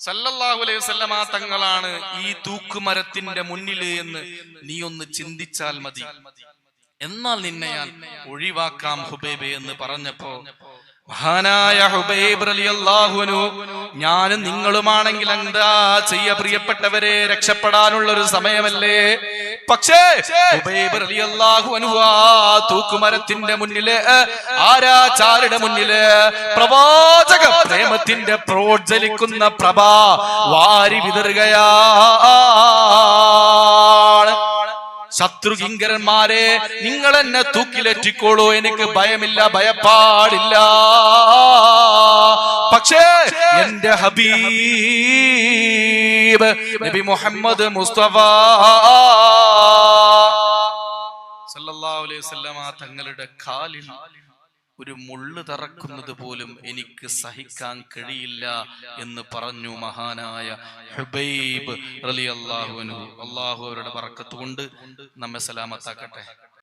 സല്ലല്ലാഹു അലൈഹി വസല്ലമ തങ്ങളാണ് ഈ തൂക്കുമരത്തിന്റെ മുന്നിൽ എന്ന് നീ ഒന്ന് ചിന്തിച്ചാൽ മതി. എന്നാൽ നിന്നെ ഞാൻ ഒഴിവാക്കാം ഹുബൈബെ എന്ന് പറഞ്ഞപ്പോ മഹാനായ ഹുബൈബ് റളിയല്ലാഹു അൻഹു ഞാനും നിങ്ങളുമാണെങ്കിൽ എന്താ ചെയ്യ പ്രിയപ്പെട്ടവരെ രക്ഷപ്പെടാനുള്ള ഒരു സമയമല്ലേ? പക്ഷേ ഹുബൈബ് റളിയല്ലാഹു അൻഹു ആ തൂക്കുമരത്തിന്റെ മുന്നിൽ ആരാചാരുടെ മുന്നിൽ പ്രവാചക പ്രേമത്തിന്റെ പ്രോജ്വലിക്കുന്ന പ്രഭ വാരി വിതറുകയാണ്. ശത്രുകിങ്കരന്മാരെ നിങ്ങൾ എന്നെ തൂക്കിലെറ്റിക്കോളൂ. എനിക്ക് ഭയമില്ല ഭയപ്പാടില്ല. പക്ഷേ എന്റെ ഹബീബ് നബി മുഹമ്മദ് മുസ്തഫ സല്ലല്ലാഹു അലൈഹി വസല്ലമ തങ്ങളുടെ കാലിൽ ഒരു മുള്ളു തറക്കുന്നത് പോലും എനിക്ക് സഹിക്കാൻ കഴിയില്ല എന്ന് പറഞ്ഞു മഹാനായ ഹുബൈബ് അൻഹു. അള്ളാഹു അവരുടെ പറക്കത്തുകൊണ്ട് നമ്മെ സലാമത്താക്കട്ടെ.